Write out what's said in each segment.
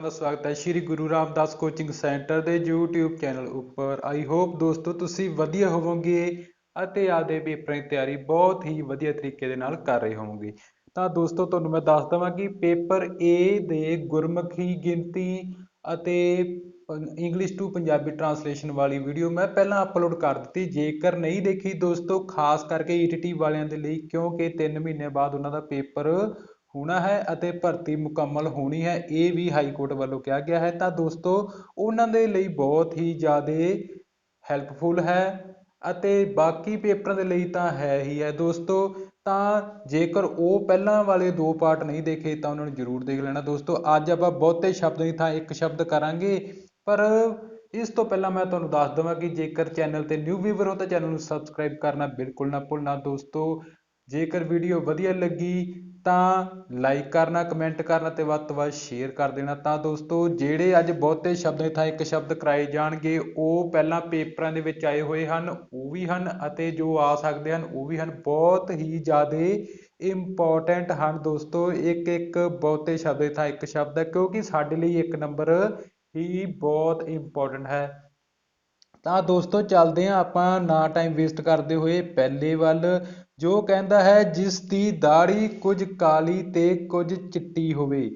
ਦਾ ਸਵਾਗਤ ਹੈ Shri Guru Ramdas coaching centre ਦੇ YouTube ਚੈਨਲ ਉੱਪਰ। ਆਈ ਹੋਪ ਦੋਸਤੋ ਤੁਸੀਂ ਵਧੀਆ ਹੋਵੋਗੇ ਅਤੇ ਆਪਦੇ ਪੇਪਰਾਂ ਦੀ ਤਿਆਰੀ ਬਹੁਤ ਹੀ ਵਧੀਆ ਤਰੀਕੇ ਦੇ ਨਾਲ ਕਰ ਰਹੇ ਹੋਵੋਗੇ। ਤਾਂ ਦੋਸਤੋ ਤੁਹਾਨੂੰ ਮੈਂ ਦੱਸ ਦਵਾਂ ਕਿ ਪੇਪਰ A ਦੇ ਗੁਰਮੁਖੀ ਗਿਣਤੀ ਅਤੇ ਇੰਗਲਿਸ਼ ਟੂ ਪੰਜਾਬੀ ਟਰਾਂਸਲੇਸ਼ਨ ਵਾਲੀ ਵੀਡੀਓ ਮੈਂ ਪਹਿਲਾਂ ਅਪਲੋਡ ਕਰ ਦਿੱਤੀ। ਜੇਕਰ ਨਹੀਂ ਦੇਖੀ ਦੋਸਤੋ, ਖਾਸ ਕਰਕੇ ETT ਵਾਲਿਆਂ ਦੇ ਲਈ, ਕਿਉਂਕਿ 3 ਮਹੀਨੇ ਬਾਅਦ ਉਹਨਾਂ ਦਾ ਪੇਪਰ ਹੋਣਾ ਹੈ ਅਤੇ ਭਰਤੀ ਮੁਕੰਮਲ ਹੋਣੀ ਹੈ, ਇਹ ਵੀ ਹਾਈ ਕੋਰਟ ਵੱਲੋਂ ਕਿਹਾ ਗਿਆ ਹੈ। ਤਾਂ ਦੋਸਤੋ, ਉਹਨਾਂ ਦੇ ਲਈ ਬਹੁਤ ਹੀ ਜ਼ਿਆਦਾ ਹੈਲਪਫੁਲ ਹੈ ਅਤੇ ਬਾਕੀ ਪੇਪਰਾਂ ਦੇ ਲਈ ਤਾਂ ਹੈ ਹੀ ਹੈ। ਦੋਸਤੋ, ਤਾਂ ਜੇਕਰ ਉਹ ਪਹਿਲਾਂ ਵਾਲੇ ਦੋ ਪਾਰਟ ਨਹੀਂ ਦੇਖੇ ਤਾਂ ਉਹਨਾਂ ਨੂੰ ਜ਼ਰੂਰ ਦੇਖ ਲੈਣਾ। ਦੋਸਤੋ, ਅੱਜ ਆਪਾਂ ਬਹੁਤੇ ਸ਼ਬਦ ਦੀ ਥਾਂ ਇੱਕ ਸ਼ਬਦ ਕਰਾਂਗੇ, ਪਰ ਇਸ ਤੋਂ ਪਹਿਲਾਂ ਮੈਂ ਤੁਹਾਨੂੰ ਦੱਸ ਦਵਾਂ ਕਿ ਜੇਕਰ ਚੈਨਲ ਤੇ ਨਿਊ ਵੀਵਰ ਹੋ ਤਾਂ ਚੈਨਲ ਨੂੰ ਸਬਸਕ੍ਰਾਈਬ ਕਰਨਾ ਬਿਲਕੁਲ ਨਾ ਭੁੱਲਣਾ। ਦੋਸਤੋ, ਜੇਕਰ ਵੀਡੀਓ ਵਧੀਆ ਲੱਗੀ ਤਾਂ ਲਾਈਕ ਕਰਨਾ ਕਮੈਂਟ ਕਰਨਾ ਤੇ ਵੱਧ ਤੋਂ ਵੱਧ ਸ਼ੇਅਰ ਕਰ ਦੇਣਾ। ਤਾਂ ਦੋਸਤੋ, ਜਿਹੜੇ ਅੱਜ ਬਹੁਤੇ ਸ਼ਬਦਾਂ ਦੀ ਥਾਂ ਇੱਕ ਸ਼ਬਦ ਕਰਾਏ ਜਾਣਗੇ, ਉਹ ਪਹਿਲਾਂ ਪੇਪਰਾਂ ਦੇ ਵਿੱਚ ਆਏ ਹੋਏ ਹਨ, ਉਹ ਵੀ ਹਨ ਅਤੇ ਜੋ ਆ ਸਕਦੇ ਹਨ, ਉਹ ਵੀ ਹਨ। ਬਹੁਤ ਹੀ ਜ਼ਿਆਦਾ ਇੰਪੋਰਟੈਂਟ ਹਨ ਦੋਸਤੋ, ਇੱਕ ਇੱਕ ਬਹੁਤੇ ਸ਼ਬਦ ਦੀ ਥਾਂ ਇੱਕ ਸ਼ਬਦ ਹੈ ਕਿਉਂਕਿ ਸਾਡੇ ਲਈ ਇੱਕ ਨੰਬਰ ਹੀ ਬਹੁਤ ਇੰਪੋਰਟੈਂਟ ਹੈ। ਤਾਂ ਦੋਸਤੋ, ਚੱਲਦੇ ਹਾਂ ਆਪਾਂ, ਨਾ ਟਾਈਮ ਵੇਸਟ ਕਰਦੇ ਹੋਏ। ਪਹਿਲੇ ਵੱਲ ਜੋ ਕਹਿੰਦਾ ਹੈ, ਜਿਸ ਦੀ ਦਾੜੀ ਕੁਝ ਕਾਲੀ ਤੇ ਕੁਝ ਚਿੱਟੀ ਹੋਵੇ।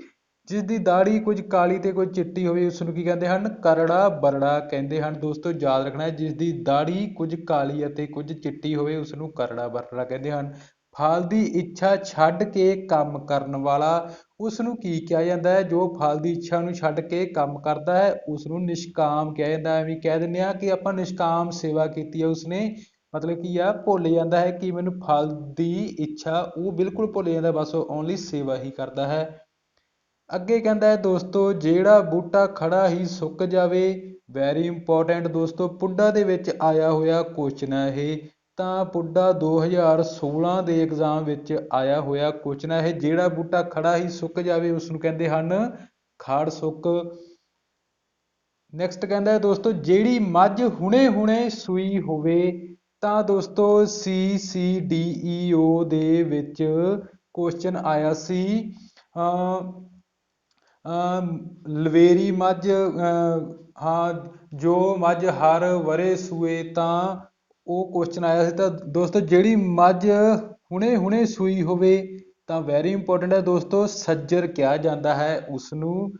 ਜਿਸ ਦੀ ਦਾੜੀ ਕੁਝ ਕਾਲੀ ਤੇ ਕੁਝ ਚਿੱਟੀ ਹੋਵੇ ਉਸ ਨੂੰ ਕੀ ਕਹਿੰਦੇ ਹਨ? ਕਰੜਾ ਬਰੜਾ ਕਹਿੰਦੇ ਹਨ। ਦੋਸਤੋ, ਯਾਦ ਰੱਖਣਾ ਹੈ, ਜਿਸ ਦੀ ਦਾੜੀ ਕੁਝ ਕਾਲੀ ਅਤੇ ਕੁਝ ਚਿੱਟੀ ਹੋਵੇ ਉਸ ਨੂੰ ਕਰੜਾ ਬਰੜਾ ਕਹਿੰਦੇ ਹਨ। ਫਲ ਦੀ ਇੱਛਾ ਛੱਡ ਕੇ ਕੰਮ ਕਰਨ ਵਾਲਾ ਉਸ ਨੂੰ ਕੀ ਕਿਹਾ ਜਾਂਦਾ ਹੈ? ਜੋ ਫਲ ਦੀ ਇੱਛਾ ਨੂੰ ਛੱਡ ਕੇ ਕੰਮ ਕਰਦਾ ਹੈ ਉਸ ਨੂੰ ਨਿਸ਼ਕਾਮ ਕਿਹਾ ਜਾਂਦਾ ਹੈ। ਐਵੇਂ ਕਹਿ ਦਿੰਦੇ ਆ ਕਿ ਆਪਾਂ ਨਿਸ਼ਕਾਮ ਸੇਵਾ ਕੀਤੀ ਹੈ ਉਸਨੇ। ਮਤਲਬ ਕੀ ਆ, ਭੁੱਲ ਜਾਂਦਾ ਹੈ ਕਿ ਮੈਨੂੰ ਫਲ ਦੀ ਇੱਛਾ, ਉਹ ਬਿਲਕੁਲ ਭੁੱਲ ਜਾਂਦਾ, ਬਸ ਉਹ ਓਨਲੀ ਸੇਵਾ ਹੀ ਕਰਦਾ ਹੈ। ਅੱਗੇ ਕਹਿੰਦਾ ਹੈ, ਦੋਸਤੋ, ਜਿਹੜਾ ਬੂਟਾ ਖੜਾ ਹੀ ਸੁੱਕ ਜਾਵੇ ਵੈਰੀ ਇੰਪੋਰਟੈਂਟ ਦੋਸਤੋ, ਪੁੱਡਾ ਦੇ ਵਿੱਚ ਆਇਆ ਹੋਇਆ ਕੁਐਸਚਨ ਹੈ ਇਹ ਤਾਂ ਪੁੱਡਾ 2016 ਦੇ ਐਗਜ਼ਾਮ ਵਿੱਚ ਆਇਆ ਹੋਇਆ ਕੁਐਸਚਨ ਹੈ। ਇਹ ਜਿਹੜਾ ਬੂਟਾ ਖੜਾ ਹੀ ਸੁੱਕ ਜਾਵੇ ਉਸ ਨੂੰ ਕਹਿੰਦੇ ਹਨ, ਖੜ ਸੁੱਕ। ਨੈਕਸਟ ਕਹਿੰਦਾ ਹੈ, ਦੋਸਤੋ, ਜਿਹੜੀ ਮੱਝ ਹੁਣੇ-ਹੁਣੇ ਸੂਈ ਹੋਵੇ ਤਾਂ ਦੋਸਤੋ ਸੀ ਸੀ ਡੀ ਈ ਓ ਦੇ ਵਿੱਚ ਕੁਐਸਚਨ ਆਇਆ ਸੀ ਲਵੇਰੀ ਮੱਝ ਹਾਂ, ਜੋ ਮੱਝ ਹਰ ਵਰੇ ਸੂਏ ਤਾਂ ਉਹ ਕੁਐਸਚਨ ਆਇਆ ਸੀ। ਤਾਂ ਦੋਸਤੋ ਜਿਹੜੀ ਮੱਝ ਹੁਣੇ ਹੁਣੇ ਸੂਈ ਹੋਵੇ ਤਾਂ ਵੈਰੀ ਇੰਪੋਰਟੈਂਟ ਹੈ ਦੋਸਤੋ, ਸੱਜਰ ਕਿਹਾ ਜਾਂਦਾ ਹੈ ਉਸ ਨੂੰ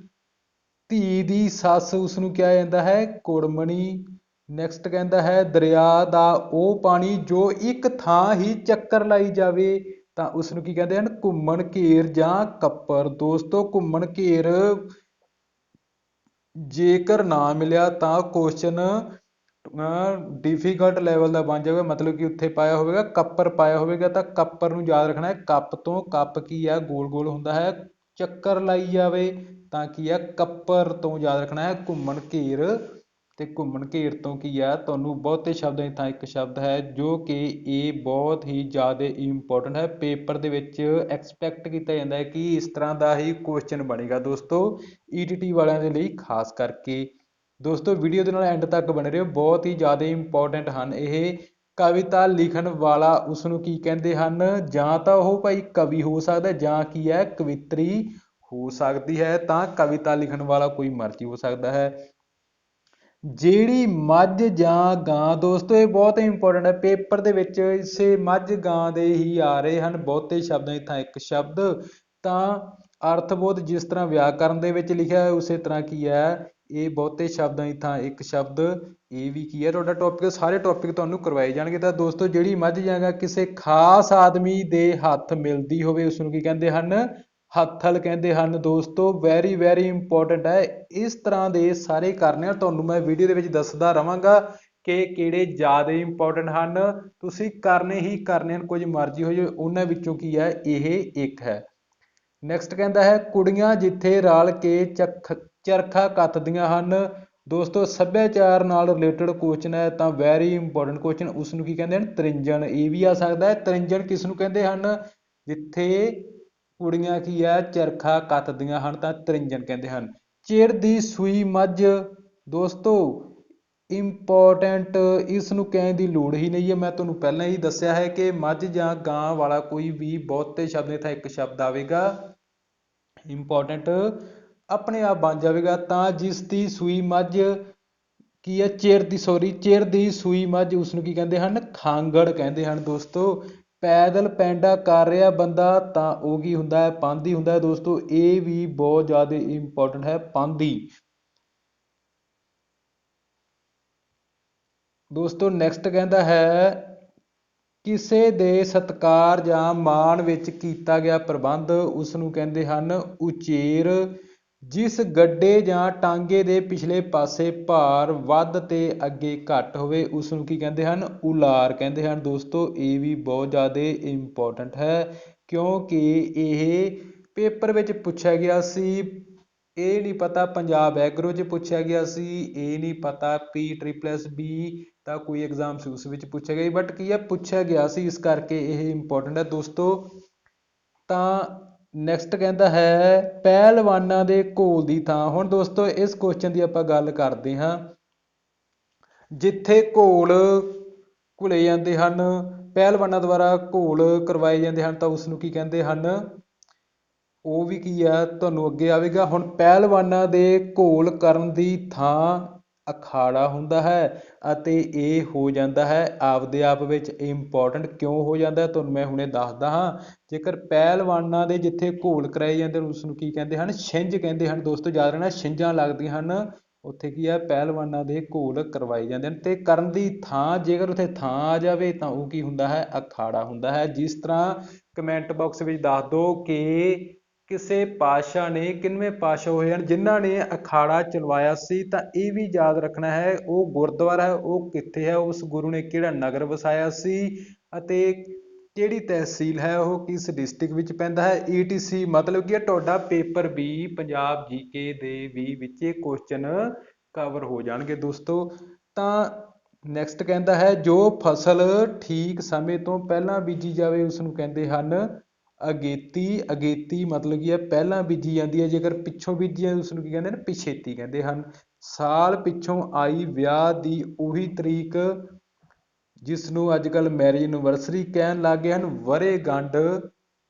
ਧੀ ਦੀ ਸੱਸ ਉਸ ਨੂੰ ਕਿਹਾ ਜਾਂਦਾ ਹੈ, ਕੁੜਮਣੀ ਨੈਕਸਟ ਕਹਿੰਦਾ ਹੈ, ਦਰਿਆ ਦਾ ਉਹ ਪਾਣੀ ਜੋ ਇੱਕ ਥਾਂ ਹੀ ਚੱਕਰ ਲਾਈ ਜਾਵੇ, ਤਾਂ ਉਸ ਨੂੰ ਕੀ ਕਹਿੰਦੇ ਹਨ? ਘੁੰਮਣ ਘੇਰ ਜਾਂ ਕੱਪਰ। ਦੋਸਤੋ, ਘੁੰਮਣ ਘੇਰ ਜੇਕਰ ਨਾ ਮਿਲਿਆ ਤਾਂ ਕੁਐਸਚਨ ਡਿਫਿਕਲਟ ਲੈਵਲ ਦਾ ਬਣ ਜਾਵੇਗਾ। ਮਤਲਬ ਕਿ ਉੱਥੇ ਪਾਇਆ ਹੋਵੇਗਾ, ਕੱਪਰ ਪਾਇਆ ਹੋਵੇਗਾ, ਤਾਂ ਕੱਪਰ ਨੂੰ ਯਾਦ ਰੱਖਣਾ ਹੈ। ਕੱਪ ਤੋਂ ਕੱਪ ਕੀ ਹੈ ਗੋਲ ਗੋਲ ਹੁੰਦਾ ਹੈ। ਚੱਕਰ ਲਾਈ ਜਾਵੇ, ਤਾਂ ਕੀ ਹੈ ਕੱਪਰ ਤੋਂ ਯਾਦ ਰੱਖਣਾ ਹੈ। ਘੁੰਮਣ ਘੇਰ ਤੇ ਘੁੰਮਣ ਘੇਰ ਤੋਂ ਕੀ ਹੈ? ਤੁਹਾਨੂੰ ਬਹੁਤੇ ਸ਼ਬਦਾਂ ਦੀ ਥਾਂ ਇੱਕ ਸ਼ਬਦ ਹੈ ਜੋ ਕਿ ਇਹ ਬਹੁਤ ਹੀ ਜ਼ਿਆਦਾ ਇੰਪੋਰਟੈਂਟ ਹੈ। ਪੇਪਰ ਦੇ ਵਿੱਚ ਐਕਸਪੈਕਟ ਕੀਤਾ ਜਾਂਦਾ ਹੈ ਕਿ ਇਸ ਤਰ੍ਹਾਂ ਦਾ ਹੀ ਕੁਐਸਚਨ ਬਣੇਗਾ ਦੋਸਤੋ ਈਟੀਟੀ ਵਾਲਿਆਂ ਦੇ ਲਈ, ਖਾਸ ਕਰਕੇ। ਦੋਸਤੋ ਵੀਡੀਓ ਦੇ ਨਾਲ ਐਂਡ ਤੱਕ ਬਣੇ ਰਹੋ। ਬਹੁਤ ਹੀ ਜ਼ਿਆਦਾ ਇੰਪੋਰਟੈਂਟ ਹਨ ਇਹ। ਕਵਿਤਾ ਲਿਖਣ ਵਾਲਾ ਉਸ ਨੂੰ ਕੀ ਕਹਿੰਦੇ ਹਨ? ਜਾਂ ਤਾਂ ਉਹ ਭਾਈ ਕਵੀ ਹੋ ਸਕਦਾ ਜਾਂ ਕੀ ਹੈ? ਕਵਿਤਰੀ ਹੋ ਸਕਦੀ ਹੈ। ਤਾਂ ਕਵਿਤਾ ਲਿਖਣ ਵਾਲਾ ਕੋਈ ਮਰਜ਼ੀ ਹੋ ਸਕਦਾ ਹੈ। ਜਿਹੜੀ ਮੱਝ ਜਾਂ ਗਾਂ ਦੋਸਤੋ, ਇਹ ਬਹੁਤ ਇੰਪੋਰਟੈਂਟ ਹੈ। ਪੇਪਰ ਦੇ ਵਿੱਚ ਇਸੇ ਮੱਝ ਗਾਂ ਦੇ ਹੀ ਆ ਰਹੇ ਹਨ। ਬਹੁਤੇ ਸ਼ਬਦਾਂ ਦੀ ਥਾਂ ਇੱਕ ਸ਼ਬਦ। ਤਾਂ ਅਰਥਬੋਧ ਜਿਸ ਤਰ੍ਹਾਂ ਵਿਆਕਰਨ ਦੇ ਵਿੱਚ ਲਿਖਿਆ ਹੈ ਉਸੇ ਤਰ੍ਹਾਂ ਕੀ ਹੈ? ਇਹ ਬਹੁਤੇ ਸ਼ਬਦਾਂ ਦੀ ਥਾਂ ਇੱਕ ਸ਼ਬਦ। ਇਹ ਵੀ ਕੀ ਹੈ? ਤੁਹਾਡਾ ਟੌਪਿਕ ਸਾਰੇ ਟੌਪਿਕ ਤੁਹਾਨੂੰ ਕਰਵਾਏ ਜਾਣਗੇ। ਤਾਂ ਦੋਸਤੋ, ਜਿਹੜੀ ਮੱਝ ਜਾਂਗਾ ਕਿਸੇ ਖਾਸ ਆਦਮੀ ਦੇ ਹੱਥ ਮਿਲਦੀ ਹੋਵੇ ਉਸ ਨੂੰ ਕੀ ਕਹਿੰਦੇ ਹਨ? ਹੱਥਲ ਕਹਿੰਦੇ ਹਨ, ਦੋਸਤੋ ਵੈਰੀ ਵੈਰੀ ਇੰਪੋਰਟੈਂਟ ਹੈ। ਇਸ ਤਰ੍ਹਾਂ ਦੇ ਸਾਰੇ ਕਰਨੇ ਆ ਤੁਹਾਨੂੰ ਮੈਂ ਵੀਡੀਓ ਦੇ ਵਿੱਚ ਦੱਸਦਾ ਰਵਾਂਗਾ ਕਿ ਕਿਹੜੇ ਜ਼ਿਆਦਾ ਇੰਪੋਰਟੈਂਟ ਹਨ। ਤੁਸੀਂ ਕਰਨੇ ਹੀ ਕਰਨੇ ਹਨ, ਕੁਝ ਮਰਜ਼ੀ ਹੋ ਜਾਵੇ ਉਹਨਾਂ ਵਿੱਚੋਂ ਕੀ ਹੈ? ਇਹ ਇੱਕ ਹੈ। ਨੈਕਸਟ ਕਹਿੰਦਾ ਹੈ, ਕੁੜੀਆਂ ਜਿੱਥੇ ਰਲ ਕੇ ਚੱਖ, ਚਰਖਾ ਕੱਤਦੀਆਂ ਹਨ, ਦੋਸਤੋ, ਸੱਭਿਆਚਾਰ ਨਾਲ ਰਿਲੇਟਡ ਕੁਐਸਚਨ ਹੈ, ਤਾਂ ਵੈਰੀ ਇੰਪੋਰਟੈਂਟ ਕੁਐਸਚਨ ਉਸ ਨੂੰ ਕੀ ਕਹਿੰਦੇ ਹਨ? ਤ੍ਰਿੰਜਣ। ਇਹ ਵੀ ਆ ਸਕਦਾ ਹੈ। ਤ੍ਰਿੰਜਣ ਕਿਸ ਨੂੰ ਕਹਿੰਦੇ ਹਨ? ਜਿੱਥੇ ਕੁੜੀਆਂ ਕੀ ਹੈ ਚਰਖਾ ਕੱਤਦੀਆਂ ਹਨ ਤਾਂ ਤ੍ਰਿੰਜਣ ਕਹਿੰਦੇ ਹਨ। ਚਿਰ ਦੀ ਸੂਈ ਮੱਝ, ਦੋਸਤੋ ਇੰਪੋਰਟੈਂਟ ਇਸ ਨੂੰ ਕਹਿਣ ਦੀ ਲੋੜ ਹੀ ਨਹੀਂ ਹੈ। ਮੈਂ ਤੁਹਾਨੂੰ ਪਹਿਲਾਂ ਹੀ ਦੱਸਿਆ ਹੈ ਕਿ ਮੱਝ ਜਾਂ ਗਾਂ ਵਾਲਾ ਕੋਈ ਵੀ ਬਹੁਤੇ ਸ਼ਬਦ ਇੱਥੇ ਇੱਕ ਸ਼ਬਦ ਆਵੇਗਾ। ਇੰਪੋਰਟੈਂਟ ਆਪਣੇ ਆਪ ਬਣ ਜਾਵੇਗਾ ਤਾਂ ਜਿਸ ਦੀ ਸੂਈ ਮੱਝ ਕੀ ਹੈ ਚਿਰ ਦੀ ਸੌਰੀ ਚਿਰ ਦੀ ਸੂਈ ਮੱਝ ਉਸ ਨੂੰ ਕੀ ਕਹਿੰਦੇ ਹਨ? ਖਾਂਗੜ ਕਹਿੰਦੇ ਹਨ ਦੋਸਤੋ। ਪੈਦਲ ਪੈਂਡਾ ਕਰ ਰਿਹਾ ਬੰਦਾ ਤਾਂ ਉਹ ਕੀ ਹੁੰਦਾ ਹੈ? ਪੰਧੀ ਹੁੰਦਾ ਹੈ ਦੋਸਤੋ। ਇਹ ਵੀ ਬਹੁਤ ਜ਼ਿਆਦਾ ਇੰਪੋਰਟੈਂਟ ਹੈ, ਪੰਧੀ ਦੋਸਤੋ ਨੈਕਸਟ ਕਹਿੰਦਾ ਹੈ, ਕਿਸੇ ਦੇ ਸਤਕਾਰ ਜਾਂ ਮਾਣ ਵਿੱਚ ਕੀਤਾ ਗਿਆ ਪ੍ਰਬੰਧ ਉਸ ਨੂੰ ਕਹਿੰਦੇ ਹਨ ਉਚੇਰ ਜਿਸ ਗੱਡੇ ਜਾਂ ਟਾਂਗੇ ਦੇ ਪਿਛਲੇ ਪਾਸੇ ਭਾਰ ਵੱਧ ਤੇ ਅੱਗੇ ਘੱਟ ਹੋਵੇ, ਉਸ ਨੂੰ ਕੀ ਕਹਿੰਦੇ ਹਨ? ਉਲਾਰ ਕਹਿੰਦੇ ਹਨ। ਦੋਸਤੋ, ਇਹ ਵੀ ਬਹੁਤ ਜ਼ਿਆਦਾ ਇੰਪੋਰਟੈਂਟ ਹੈ, ਕਿਉਂਕਿ ਇਹ ਪੇਪਰ ਵਿੱਚ ਪੁੱਛਿਆ ਗਿਆ ਸੀ, ਇਹ ਨਹੀਂ ਪਤਾ ਪੰਜਾਬ ਐਗਰੋ 'ਚ ਪੁੱਛਿਆ ਗਿਆ ਸੀ, ਇਹ ਨਹੀਂ ਪਤਾ ਪੀ ਟ੍ਰਿਪਲਸ ਬੀ ਤਾਂ ਕੋਈ ਐਗਜ਼ਾਮ ਸੀ ਉਸ ਵਿੱਚ ਪੁੱਛਿਆ ਗਿਆ ਬਟ ਕੀ ਹੈ, ਪੁੱਛਿਆ ਗਿਆ ਸੀ, ਇਸ ਕਰਕੇ ਇਹ ਇੰਪੋਰਟੈਂਟ ਹੈ। ਦੋਸਤੋ, ਤਾਂ ਨੈਕਸਟ ਕਹਿੰਦਾ ਹੈ, ਪਹਿਲਵਾਨਾਂ ਦੇ ਘੋਲ ਦੀ ਥਾਂ। ਹੁਣ ਦੋਸਤੋ, ਇਸ ਕੁਐਸਚਨ ਦੀ ਆਪਾਂ ਗੱਲ ਕਰਦੇ ਹਾਂ। ਜਿੱਥੇ ਘੋਲ ਘੁਲੇ ਜਾਂਦੇ ਹਨ, ਪਹਿਲਵਾਨਾਂ ਦੁਆਰਾ ਘੋਲ ਕਰਵਾਏ ਜਾਂਦੇ ਹਨ, ਤਾਂ ਉਸ ਨੂੰ ਕੀ ਕਹਿੰਦੇ ਹਨ? ਉਹ ਵੀ ਕੀ ਆ? ਤੁਹਾਨੂੰ ਅੱਗੇ ਆਵੇਗਾ। ਹੁਣ ਪਹਿਲਵਾਨਾਂ ਦੇ ਘੋਲ ਕਰਨ ਦੀ ਥਾਂ ਅਖਾੜਾ ਹੁੰਦਾ ਹੈ ਅਤੇ ਇਹ ਹੋ ਜਾਂਦਾ ਹੈ, ਆਪਦੇ ਆਪ ਵਿੱਚ ਇੰਪੋਰਟੈਂਟ ਕਿਉਂ ਹੋ ਜਾਂਦਾ ਤੁਹਾਨੂੰ ਮੈਂ ਹੁਣੇ ਦੱਸਦਾ ਹਾਂ। ਜੇਕਰ ਪਹਿਲਵਾਨਾਂ ਦੇ ਜਿੱਥੇ ਘੋਲ ਕਰਾਏ ਜਾਂਦੇ ਉਸ ਨੂੰ ਕੀ ਕਹਿੰਦੇ ਹਨ? ਛਿੰਝ ਕਹਿੰਦੇ ਹਨ। ਦੋਸਤੋ, ਯਾਦ ਰਹਿਣਾ, ਛਿੰਝਾਂ ਲੱਗਦੀਆਂ ਹਨ। ਉੱਥੇ ਕੀ ਹੈ? ਪਹਿਲਵਾਨਾਂ ਦੇ ਘੋਲ ਕਰਵਾਏ ਜਾਂਦੇ ਹਨ। ਤੇ ਕਰਨ ਦੀ ਥਾਂ, ਜੇਕਰ ਉੱਥੇ ਥਾਂ ਆ ਜਾਵੇ, ਤਾਂ ਉਹ ਕੀ ਹੁੰਦਾ ਹੈ? ਅਖਾੜਾ ਹੁੰਦਾ ਹੈ। ਜਿਸ ਤਰ੍ਹਾਂ ਕਮੈਂਟ ਬਾਕਸ ਵਿੱਚ ਦੱਸ ਦਿਓ ਕਿ ਕਿਸੇ ਪਾਸ਼ਾ ਨੇ ਕਿੰਨਵੇਂ ਪਾਸ਼ਾ ਹੋਏ ਹਨ, ਜਿਨ੍ਹਾਂ ਨੇ ਅਖਾੜਾ ਚਲਵਾਇਆ ਸੀ, ਤਾਂ ਇਹ ਵੀ ਯਾਦ ਰੱਖਣਾ ਹੈ, ਉਹ ਗੁਰਦੁਆਰਾ ਹੈ, ਉਹ ਕਿੱਥੇ ਹੈ, ਉਸ ਗੁਰੂ ਨੇ ਕਿਹੜਾ ਨਗਰ ਵਸਾਇਆ ਸੀ ਅਤੇ ਕਿਹੜੀ ਤਹਿਸੀਲ ਹੈ, ਉਹ ਕਿਸ ਡਿਸਟ੍ਰਿਕਟ ਵਿੱਚ ਪੈਂਦਾ ਹੈ ਈਟੀਸੀ ਮਤਲਬ ਕਿ ਤੁਹਾਡਾ ਪੇਪਰ ਵੀ ਪੰਜਾਬ ਜੀਕੇ ਦੇ ਵੀ ਵਿੱਚ ਇਹ ਕੁਐਸਚਨ ਕਵਰ ਹੋ ਜਾਣਗੇ ਦੋਸਤੋ। ਤਾਂ ਨੈਕਸਟ ਕਹਿੰਦਾ ਹੈ, ਜੋ ਫਸਲ ਠੀਕ ਸਮੇਂ ਤੋਂ ਪਹਿਲਾਂ ਬੀਜੀ ਜਾਵੇ ਉਸ ਨੂੰ ਕਹਿੰਦੇ ਹਨ ਅਗੇਤੀ ਅਗੇਤੀ ਮਤਲਬ ਕੀ ਹੈ ਪਹਿਲਾਂ ਬੀਜੀ ਜਾਂਦੀ ਹੈ, ਜੇਕਰ ਪਿੱਛੋਂ ਬੀਜੀ ਹੈ ਉਸ ਨੂੰ ਕੀ ਕਹਿੰਦੇ ਨੇ, ਪਿਛੇਤੀ ਕਹਿੰਦੇ ਹਨ। ਸਾਲ ਪਿੱਛੋਂ ਆਈ ਵਿਆਹ ਦੀ ਉਹੀ ਤਰੀਕ ਜਿਸ ਨੂੰ ਅੱਜ ਕੱਲ ਮੈਰਿਜ ਐਨਵਰਸਰੀ ਕਹਿਣ ਲੱਗ ਗਏ ਹਨ। ਵਰੇਗੰਢ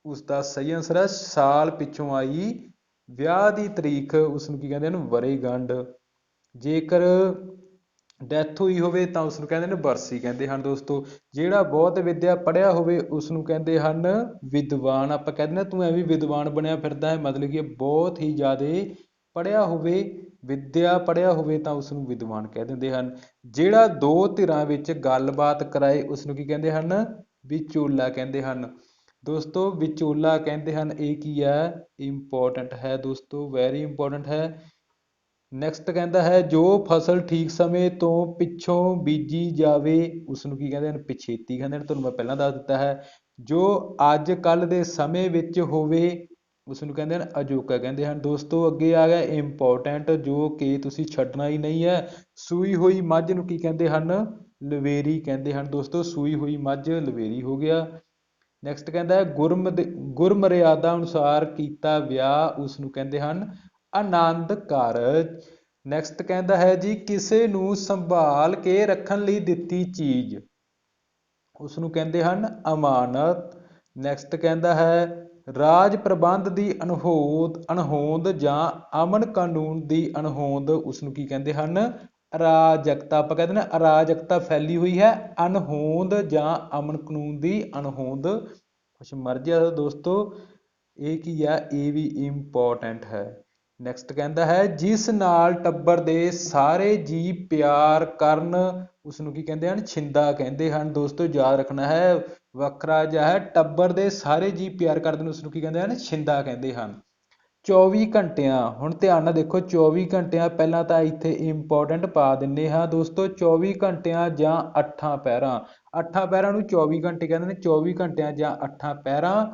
ਉਸ ਦਾ ਸਹੀ ਆਨਸਰ ਹੈ, ਸਾਲ ਪਿੱਛੋਂ ਆਈ ਵਿਆਹ ਦੀ ਤਰੀਕ ਉਸ ਨੂੰ ਕੀ ਕਹਿੰਦੇ ਹਨ ਵਰੇਗੰਢ ਜੇਕਰ ਡੈਥ ਹੋਈ ਹੋਵੇ ਤਾਂ ਉਸ ਨੂੰ ਕਹਿੰਦੇ ਨੇ ਬਰਸੀ ਕਹਿੰਦੇ ਹਨ ਦੋਸਤੋ। ਜਿਹੜਾ ਬਹੁਤ ਵਿਦਿਆ ਪੜ੍ਹਿਆ ਹੋਵੇ ਉਸ ਨੂੰ ਕਹਿੰਦੇ ਹਨ ਵਿਦਵਾਨ। ਆਪਾਂ ਕਹਿੰਦੇ ਨੇ ਤੂੰ ਐਵੇਂ ਵਿਦਵਾਨ ਬਣਿਆ ਫਿਰਦਾ ਹੈ, ਮਤਲਬ ਕਿ ਬਹੁਤ ਹੀ ਜ਼ਿਆਦਾ ਪੜ੍ਹਿਆ ਹੋਵੇ, ਵਿਦਿਆ ਪੜ੍ਹਿਆ ਹੋਵੇ ਤਾਂ ਉਸ ਨੂੰ ਵਿਦਵਾਨ ਕਹਿ ਦਿੰਦੇ ਹਨ। ਜਿਹੜਾ ਦੋ ਧਿਰਾਂ ਵਿੱਚ ਗੱਲਬਾਤ ਕਰਾਏ ਉਸ ਨੂੰ ਕੀ ਕਹਿੰਦੇ ਹਨ? ਵਿਚੋਲਾ ਕਹਿੰਦੇ ਹਨ। ਦੋਸਤੋ, ਵਿਚੋਲਾ ਕਹਿੰਦੇ ਹਨ, ਇਹ ਕੀ ਹੈ? ਇੰਪੋਰਟੈਂਟ ਹੈ ਦੋਸਤੋ ਵੈਰੀ ਇੰਪੋਰਟੈਂਟ ਹੈ। ਨੈਕਸਟ ਕਹਿੰਦਾ ਹੈ, ਜੋ ਫਸਲ ਠੀਕ ਸਮੇਂ ਤੋਂ ਪਿੱਛੋਂ ਬੀਜੀ ਜਾਵੇ ਉਸ ਨੂੰ ਕੀ ਕਹਿੰਦੇ ਹਨ? ਪਿਛੇਤੀ ਕਹਿੰਦੇ ਨੇ ਤੁਹਾਨੂੰ ਮੈਂ ਪਹਿਲਾਂ ਦੱਸ ਦਿੱਤਾ ਹੈ, ਜੋ ਅੱਜ ਕੱਲ੍ਹ ਦੇ ਸਮੇਂ ਵਿੱਚ ਹੋਵੇ ਉਸ ਨੂੰ ਕਹਿੰਦੇ ਹਨ ਅਜੋਕਾ ਕਹਿੰਦੇ ਹਨ। ਦੋਸਤੋ, ਅੱਗੇ ਆ ਗਿਆ ਇੰਪੋਰਟੈਂਟ ਜੋ ਕਿ ਤੁਸੀਂ ਛੱਡਣਾ ਹੀ ਨਹੀਂ ਹੈ। ਸੂਈ ਹੋਈ ਮੱਝ ਨੂੰ ਕੀ ਕਹਿੰਦੇ ਹਨ? ਲਵੇਰੀ ਕਹਿੰਦੇ ਹਨ। ਦੋਸਤੋ, ਸੂਈ ਹੋਈ ਮੱਝ ਲਵੇਰੀ ਹੋ ਗਿਆ। ਨੈਕਸਟ ਕਹਿੰਦਾ ਹੈ ਗੁਰਮ ਗੁਰਮਰਿਆਦਾ ਅਨੁਸਾਰ ਕੀਤਾ ਵਿਆਹ ਉਸ ਨੂੰ ਕਹਿੰਦੇ ਹਨ ਆਨੰਦ ਕਾਰਜ ਨੈਕਸਟ ਕਹਿੰਦਾ ਹੈ ਜੀ, ਕਿਸੇ ਨੂੰ ਸੰਭਾਲ ਕੇ ਰੱਖਣ ਲਈ ਦਿੱਤੀ ਚੀਜ਼। ਉਸ ਨੂੰ ਕਹਿੰਦੇ ਹਨ ਅਮਾਨਤ। ਨੈਕਸਟ ਕਹਿੰਦਾ ਹੈ, ਰਾਜ ਪ੍ਰਬੰਧ ਦੀ ਅਣਹੋਂਦ ਅਣਹੋਂਦ ਜਾਂ ਅਮਨ ਕਾਨੂੰਨ ਦੀ ਅਣਹੋਂਦ। ਉਸ ਨੂੰ ਕੀ ਕਹਿੰਦੇ ਹਨ? ਅਰਾਜਕਤਾ। ਆਪਾਂ ਕਹਿੰਦੇ ਨੇ ਅਰਾਜਕਤਾ ਫੈਲੀ ਹੋਈ ਹੈ। ਅਣਹੋਂਦ ਜਾਂ ਅਮਨ ਕਾਨੂੰਨ ਦੀ ਅਣਹੋਂਦ। ਕੁਛ ਮਰਜ਼ੀ ਆ ਦੋਸਤੋ, ਇਹ ਕੀ ਆ? ਇਹ ਵੀ ਇੰਪੋਰਟੈਂਟ ਹੈ। ਨੈਕਸਟ ਕਹਿੰਦਾ ਹੈ, ਜਿਸ ਨਾਲ ਟੱਬਰ ਦੇ ਸਾਰੇ ਜੀ ਪਿਆਰ ਕਰਨ ਉਸ ਨੂੰ ਕੀ ਕਹਿੰਦੇ ਹਨ? ਛਿੰਦਾ ਕਹਿੰਦੇ ਹਨ। ਦੋਸਤੋ, ਯਾਦ ਰੱਖਣਾ ਹੈ, ਵੱਖਰਾ ਜਿਹਾ ਹੈ, ਟੱਬਰ ਦੇ ਸਾਰੇ ਜੀ ਪਿਆਰ ਕਰਦੇ ਨੇ ਉਸ ਨੂੰ ਕੀ ਕਹਿੰਦੇ ਹਨ? ਛਿੰਦਾ ਕਹਿੰਦੇ ਹਨ। 24 ਘੰਟਿਆਂ, ਹੁਣ ਧਿਆਨ ਨਾਲ ਦੇਖੋ 24 ਘੰਟਿਆਂ ਪਹਿਲਾਂ ਤਾਂ ਇੱਥੇ ਇੰਪੋਰਟੈਂਟ ਪਾ ਦਿੰਨੇ ਹਾਂ ਦੋਸਤੋ 24 ਘੰਟਿਆਂ ਜਾਂ ਅੱਠਾਂ ਪੈਰਾਂ। ਅੱਠਾਂ ਪੈਰਾਂ ਨੂੰ 24 ਘੰਟੇ ਕਹਿੰਦੇ ਨੇ 24 ਘੰਟਿਆਂ ਜਾਂ ਅੱਠਾਂ ਪੈਰਾਂ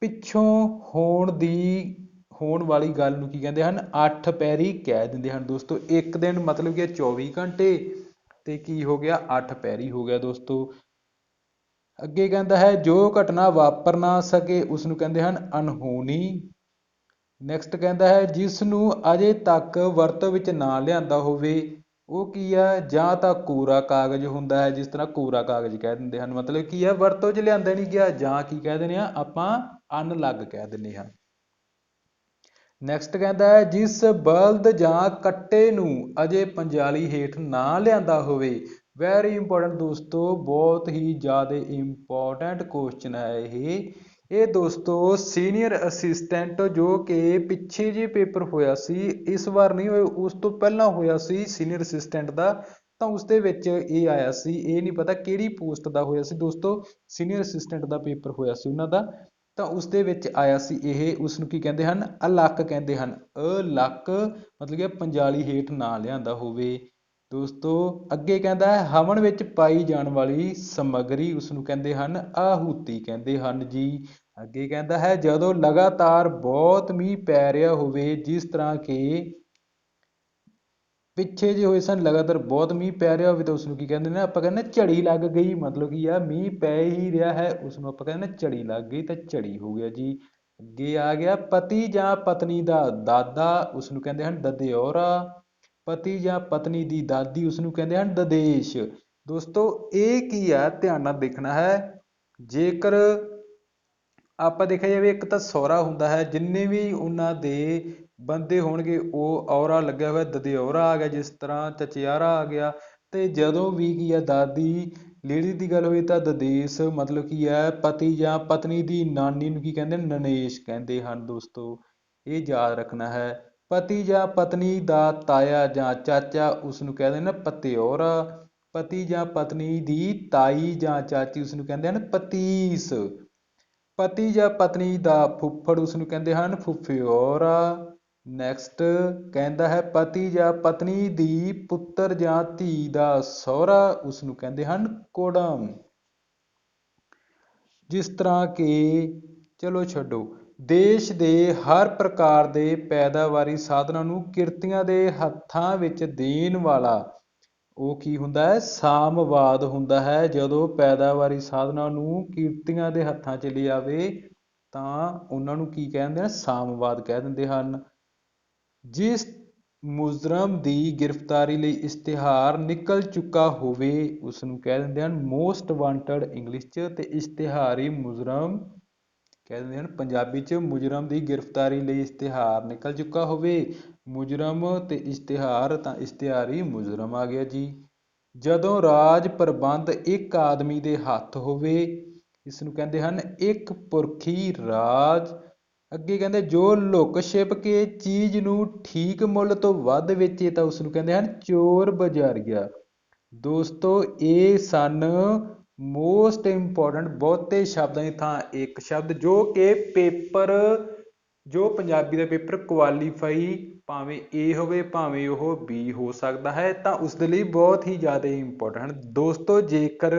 ਪਿੱਛੋਂ ਹੋਣ ਦੀ ਹੋਣ ਵਾਲੀ ਗੱਲ ਨੂੰ ਕੀ ਕਹਿੰਦੇ ਹਨ? ਅੱਠ ਪੈਰੀ ਕਹਿ ਦਿੰਦੇ ਹਨ ਦੋਸਤੋ। ਇੱਕ ਦਿਨ ਮਤਲਬ ਕਿ 24 ਘੰਟੇ ਤੇ ਕੀ ਹੋ ਗਿਆ? ਅੱਠ ਪੈਰੀ ਹੋ ਗਿਆ ਦੋਸਤੋ। ਅੱਗੇ ਕਹਿੰਦਾ ਹੈ, ਜੋ ਘਟਨਾ ਵਾਪਰ ਨਾ ਸਕੇ ਉਸ ਨੂੰ ਕਹਿੰਦੇ ਹਨ ਅਨਹੋਣੀ ਨੈਕਸਟ ਕਹਿੰਦਾ ਹੈ ਜਿਸ ਨੂੰ ਅਜੇ ਤੱਕ ਵਰਤੋਂ ਵਿੱਚ ਨਾ ਲਿਆਂਦਾ ਹੋਵੇ, ਉਹ ਕੀ ਹੈ ਜਾਂ ਤਾਂ ਕੋਰਾ ਕਾਗਜ਼ ਹੁੰਦਾ ਹੈ, ਜਿਸ ਤਰ੍ਹਾਂ ਕੋਰਾ ਕਾਗਜ਼ ਕਹਿ ਦਿੰਦੇ ਹਨ। ਮਤਲਬ ਕੀ ਹੈ ਵਰਤੋਂ 'ਚ ਲਿਆਂਦਾ ਨਹੀਂ ਗਿਆ। ਜਾਂ ਕੀ ਕਹਿ ਦਿੰਦੇ ਆ ਆਪਾਂ ਅਨਲੱਗ ਕਹਿ ਦਿੰਦੇ ਹਾਂ। ਨੈਕਸਟ ਕਹਿੰਦਾ ਹੈ, ਜਿਸ ਬਲਦ ਜਾਂ ਕੱਟੇ ਨੂੰ ਅਜੇ ਪੰਜਾਲੀ ਹੇਠ ਨਾ ਲਿਆਂਦਾ ਹੋਵੇ। ਵੈਰੀ ਇੰਪੋਰਟੈਂਟ ਦੋਸਤੋ, ਬਹੁਤ ਹੀ ਜ਼ਿਆਦਾ ਇੰਪੋਰਟੈਂਟ ਕੁਐਸਚਨ ਹੈ ਇਹ। ਇਹ ਦੋਸਤੋ ਸੀਨੀਅਰ ਅਸਿਸਟੈਂਟ ਜੋ ਕਿ ਪਿੱਛੇ ਜੇ ਪੇਪਰ ਹੋਇਆ ਸੀ, ਇਸ ਵਾਰ ਨਹੀਂ ਹੋਇਆ, ਉਸ ਤੋਂ ਪਹਿਲਾਂ ਹੋਇਆ ਸੀ ਸੀਨੀਅਰ ਅਸਿਸਟੈਂਟ ਦਾ, ਤਾਂ ਉਸ ਦੇ ਵਿੱਚ ਇਹ ਆਇਆ ਸੀ। ਇਹ ਨਹੀਂ ਪਤਾ ਕਿਹੜੀ ਪੋਸਟ ਦਾ ਹੋਇਆ ਸੀ ਦੋਸਤੋ ਸੀਨੀਅਰ ਅਸਿਸਟੈਂਟ ਦਾ ਪੇਪਰ ਹੋਇਆ ਸੀ ਉਹਨਾਂ ਦਾ। ਤਾਂ ਉਸ ਦੇ ਵਿੱਚ ਆਇਆ ਸੀ ਇਹ ਉਸ ਨੂੰ ਕੀ ਕਹਿੰਦੇ ਹਨ? ਅਲੱਕ ਕਹਿੰਦੇ ਹਨ। ਅਲੱਕ ਮਤਲਬ ਕਿ ਪੰਜਾਲੀ ਹੇਠ ਨਾ ਲਿਆਂਦਾ ਹੋਵੇ। ਦੋਸਤੋ, ਅੱਗੇ ਕਹਿੰਦਾ ਹੈ, ਹਵਨ ਵਿੱਚ ਪਾਈ ਜਾਣ ਵਾਲੀ ਸਮੱਗਰੀ ਉਸ ਨੂੰ ਕਹਿੰਦੇ ਹਨ, ਆਹੂਤੀ ਕਹਿੰਦੇ ਹਨ ਜੀ। ਅੱਗੇ ਕਹਿੰਦਾ ਹੈ, ਜਦੋਂ ਲਗਾਤਾਰ ਬਹੁਤ ਮੀਂਹ ਪੈ ਰਿਹਾ ਹੋਵੇ, ਜਿਸ ਤਰ੍ਹਾਂ ਕਿ ਪਿੱਛੇ ਜੇ ਹੋਏ ਸਨ, ਲਗਾਤਾਰ ਬਹੁਤ ਮੀਂਹ ਪੈ ਰਿਹਾ ਹੋਵੇ ਤਾਂ ਉਸਨੂੰ ਕੀ ਕਹਿੰਦੇ ਨੇ, ਆਪਾਂ ਕਹਿੰਦੇ ਝੜੀ ਲੱਗ ਗਈ, ਮਤਲਬ ਕੀ ਆ ਮੀਂਹ ਪੈ ਹੀ ਰਿਹਾ ਹੈ, ਉਸਨੂੰ ਆਪਾਂ ਕਹਿੰਦੇ ਝੜੀ ਲੱਗ ਗਈ ਤਾਂ ਝੜੀ ਹੋ ਗਿਆ ਜੀ। ਅੱਗੇ ਆ ਗਿਆ ਪਤੀ ਜਾਂ ਪਤਨੀ ਦਾ ਦਾਦਾ, ਉਸਨੂੰ ਕਹਿੰਦੇ ਹਨ ਦਦਿਓਰਾ। ਪਤੀ ਜਾਂ ਪਤਨੀ ਦੀ ਦਾਦੀ, ਉਸਨੂੰ ਕਹਿੰਦੇ ਹਨ ਦਦੇਸ਼। ਦੋਸਤੋ, ਇਹ ਕੀ ਆ? ਧਿਆਨ ਨਾਲ ਦੇਖਣਾ ਹੈ। ਜੇਕਰ ਆਪਾਂ ਦੇਖਿਆ ਜਾਵੇ ਇੱਕ ਤਾਂ ਸਹੁਰਾ ਹੁੰਦਾ ਹੈ, ਜਿੰਨੇ ਵੀ ਉਹਨਾਂ ਦੇ ਬੰਦੇ ਹੋਣਗੇ, ਉਹ ਔਰਾ ਲੱਗਿਆ ਹੋਇਆ, ਦਦਿਓਰਾ ਆ ਗਿਆ, ਜਿਸ ਤਰ੍ਹਾਂ ਚਚਿਆਰਾ ਆ ਗਿਆ। ਤੇ ਜਦੋਂ ਵੀ ਕੀ ਹੈ ਦਾਦੀ ਲੇਡੀ ਦੀ ਗੱਲ ਹੋਈ ਤਾਂ ਦਦੇਸ, ਮਤਲਬ ਕੀ ਹੈ ਪਤੀ ਜਾਂ ਪਤਨੀ ਦੀ ਨਾਨੀ ਨੂੰ ਕੀ ਕਹਿੰਦੇ ਨਨੇਸ਼ ਕਹਿੰਦੇ ਹਨ ਦੋਸਤੋ। ਇਹ ਯਾਦ ਰੱਖਣਾ ਹੈ। ਪਤੀ ਜਾਂ ਪਤਨੀ ਦਾ ਤਾਇਆ ਜਾਂ ਚਾਚਾ ਉਸ ਨੂੰ ਕਹਿੰਦੇ ਨੇ ਪਤਿਓਰਾ। ਪਤੀ ਜਾਂ ਪਤਨੀ ਦੀ ਤਾਈ ਜਾਂ ਚਾਚੀ ਉਸ ਨੂੰ ਕਹਿੰਦੇ ਹਨ ਪਤੀਸ। ਪਤੀ ਜਾਂ ਪਤਨੀ ਦਾ ਫੁੱਫੜ ਉਸ ਨੂੰ ਕਹਿੰਦੇ ਹਨ, ਫੁੱਫਿਓਰਾ। ਨੈਕਸਟ ਕਹਿੰਦਾ ਹੈ, ਪਤੀ ਜਾਂ ਪਤਨੀ ਦੀ ਪੁੱਤਰ ਜਾਂ ਧੀ ਦਾ ਸਹੁਰਾ ਉਸ ਨੂੰ ਕਹਿੰਦੇ ਹਨ, ਕੋਡਮ। ਜਿਸ ਤਰ੍ਹਾਂ ਕਿ, ਚਲੋ ਛੱਡੋ, ਦੇਸ਼ ਦੇ ਹਰ ਪ੍ਰਕਾਰ ਦੇ ਪੈਦਾਵਾਰੀ ਸਾਧਨਾਂ ਨੂੰ ਕਿਰਤੀਆਂ ਦੇ ਹੱਥਾਂ ਵਿੱਚ ਦੇਣ ਵਾਲਾ ਉਹ ਕੀ ਹੁੰਦਾ ਹੈ? ਸਾਮਵਾਦ ਹੁੰਦਾ ਹੈ। ਜਦੋਂ ਪੈਦਾਵਾਰੀ ਸਾਧਨਾਂ ਨੂੰ ਕਿਰਤੀਆਂ ਦੇ ਹੱਥਾਂ 'ਚ ਲਿਆਵੇ, ਤਾਂ ਉਹਨਾਂ ਨੂੰ ਕੀ ਕਹਿੰਦੇ ਨੇ ਸਾਮਵਾਦ ਕਹਿ ਦਿੰਦੇ ਹਨ। ਜਿਸ ਮੁਜਰਮ ਦੀ ਗ੍ਰਿਫਤਾਰੀ ਲਈ ਇਸ਼ਤਿਹਾਰ ਨਿਕਲ ਚੁੱਕਾ ਹੋਵੇ ਉਸ ਨੂੰ ਕਹਿ ਦਿੰਦੇ ਹਨ ਮੋਸਟ ਵਾਂਟਡ ਇੰਗਲਿਸ਼ 'ਚ, ਤੇ ਇਸ਼ਤਿਹਾਰੀ ਮੁਜਰਮ ਕਹਿ ਦਿੰਦੇ ਹਨ, ਪੰਜਾਬੀ 'ਚ ਮੁਜਰਮ ਦੀ ਗ੍ਰਿਫਤਾਰੀ ਲਈ ਇਸ਼ਤਿਹਾਰ ਨਿਕਲ ਚੁੱਕਾ ਹੋਵੇ। ਮੁਜਰਮ ਤੇ ਇਸ਼ਤਿਹਾਰ ਤਾਂ ਇਸ਼ਤਿਹਾਰੀ ਮੁਜਰਮ ਆ ਗਿਆ ਜੀ। ਜਦੋਂ ਰਾਜ ਪ੍ਰਬੰਧ ਇੱਕ ਆਦਮੀ ਦੇ ਹੱਥ ਹੋਵੇ, ਇਸ ਨੂੰ ਕਹਿੰਦੇ ਹਨ, ਇੱਕ ਪੁਰਖੀ ਰਾਜ। ਅੱਗੇ ਕਹਿੰਦੇ, ਜੋ ਲੁੱਕ ਛਿਪ ਕੇ ਚੀਜ਼ ਨੂੰ ਠੀਕ ਮੁੱਲ ਤੋਂ ਵੱਧ ਵੇਚੇ ਤਾਂ ਉਸ ਨੂੰ ਕਹਿੰਦੇ ਹਨ, ਚੋਰ ਬਜ਼ਾਰੀਆ। ਦੋਸਤੋ, ਇਹ ਸਨ ਮੋਸਟ ਇੰਪੋਰਟੈਂਟ ਬਹੁਤੇ ਸ਼ਬਦਾਂ ਦੀ ਥਾਂ ਇੱਕ ਸ਼ਬਦ ਜੋ ਕਿ ਪੇਪਰ, ਜੋ ਪੰਜਾਬੀ ਦਾ ਪੇਪਰ ਕੁਆਲੀਫਾਈ ਭਾਵੇਂ ਏ ਹੋਵੇ, ਭਾਵੇਂ ਉਹ ਬੀ ਹੋ ਸਕਦਾ ਹੈ, ਤਾਂ ਉਸ ਦੇ ਲਈ ਬਹੁਤ ਹੀ ਜ਼ਿਆਦਾ ਇੰਪੋਰਟੈਂਟ ਦੋਸਤੋ, ਜੇਕਰ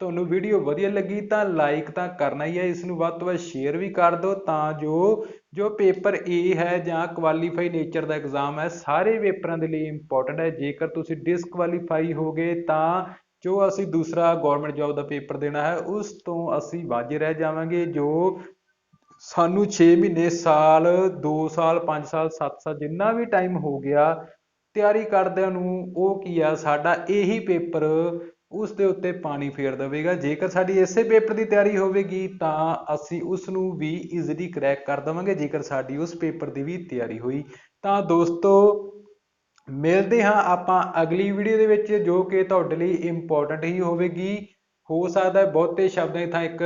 ਤੁਹਾਨੂੰ ਵੀਡੀਓ ਵਧੀਆ ਲੱਗੀ ਤਾਂ ਲਾਈਕ ਤਾਂ ਕਰਨਾ ਹੀ ਹੈ ਇਸ ਨੂੰ ਵੱਧ ਤੋਂ ਵੱਧ ਸ਼ੇਅਰ ਵੀ ਕਰ ਦਿਓ ਤਾਂ ਜੋ ਜੋ ਪੇਪਰ ਏ ਹੈ ਜਾਂ ਕੁਆਲੀਫਾਈ ਨੇਚਰ ਦਾ ਐਗਜ਼ਾਮ ਹੈ, ਸਾਰੇ ਪੇਪਰਾਂ ਦੇ ਲਈ ਇੰਪੋਰਟੈਂਟ ਹੈ। ਜੇਕਰ ਤੁਸੀਂ ਡਿਸਕੁਆਲੀਫਾਈ ਹੋ ਗਏ ਤਾਂ ਜੋ ਅਸੀਂ ਦੂਸਰਾ ਗਵਰਨਮੈਂਟ ਜੌਬ ਦਾ ਪੇਪਰ ਦੇਣਾ ਹੈ, ਉਸ ਤੋਂ ਅਸੀਂ ਵਾਂਝੇ ਰਹਿ ਜਾਵਾਂਗੇ, ਜੋ ਸਾਨੂੰ 6 ਮਹੀਨੇ, ਸਾਲ 2 ਸਾਲ 5 ਸਾਲ 7 ਸਾਲ ਜਿੰਨਾ ਵੀ ਟਾਈਮ ਹੋ ਗਿਆ, ਤਿਆਰੀ ਕਰਦਿਆਂ ਨੂੰ ਉਹ ਕੀ ਆ, ਸਾਡਾ ਇਹੀ ਪੇਪਰ ਉਸ ਦੇ ਉੱਤੇ ਪਾਣੀ ਫੇਰ ਦੇਵੇਗਾ। ਜੇਕਰ ਸਾਡੀ ਇਸੇ ਪੇਪਰ ਦੀ ਤਿਆਰੀ ਹੋਵੇਗੀ, ਤਾਂ ਅਸੀਂ ਉਸ ਨੂੰ ਵੀ ਈਜ਼ੀਲੀ ਕਰੈਕ ਕਰ ਦੇਵਾਂਗੇ, ਜੇਕਰ ਸਾਡੀ ਉਸ ਪੇਪਰ ਦੀ ਵੀ ਤਿਆਰੀ ਹੋਈ। ਤਾਂ ਦੋਸਤੋ ਮਿਲਦੇ ਹਾਂ ਆਪਾਂ ਅਗਲੀ ਵੀਡੀਓ ਦੇ ਵਿੱਚ, ਜੋ ਕਿ ਤੁਹਾਡੇ ਲਈ ਇੰਪੋਰਟੈਂਟ ਹੀ ਹੋਵੇਗੀ। ਹੋ ਸਕਦਾ ਹੈ ਬਹੁਤੇ ਸ਼ਬਦਾਂ ਦੀ ਥਾਂ ਇੱਕ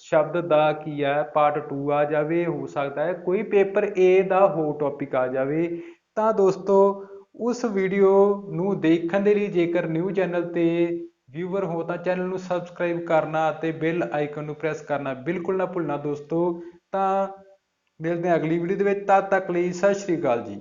ਸ਼ਬਦ ਦਾ ਕੀ ਹੈ ਪਾਰਟ 2 ਆ ਜਾਵੇ, ਹੋ ਸਕਦਾ ਹੈ ਕੋਈ ਪੇਪਰ A ਦਾ ਹੋਰ ਟੌਪਿਕ ਆ ਜਾਵੇ। ਤਾਂ ਦੋਸਤੋ, ਉਸ ਵੀਡੀਓ ਨੂੰ ਦੇਖਣ ਦੇ ਲਈ ਜੇਕਰ ਨਿਊ ਚੈਨਲ ਤੇ ਵਿਊਵਰ ਹੋ ਤਾਂ ਚੈਨਲ ਨੂੰ ਸਬਸਕ੍ਰਾਈਬ ਕਰਨਾ ਅਤੇ ਬੈਲ ਆਈਕਨ ਨੂੰ ਪ੍ਰੈਸ ਕਰਨਾ ਬਿਲਕੁਲ ਨਾ ਭੁੱਲਣਾ ਦੋਸਤੋ। ਤਾਂ ਮਿਲਦੇ ਹਾਂ ਅਗਲੀ ਵੀਡੀਓ ਦੇ ਵਿੱਚ। ਤਦ ਤੱਕ ਲਈ ਸਤਿ ਸ਼੍ਰੀ ਅਕਾਲ ਜੀ।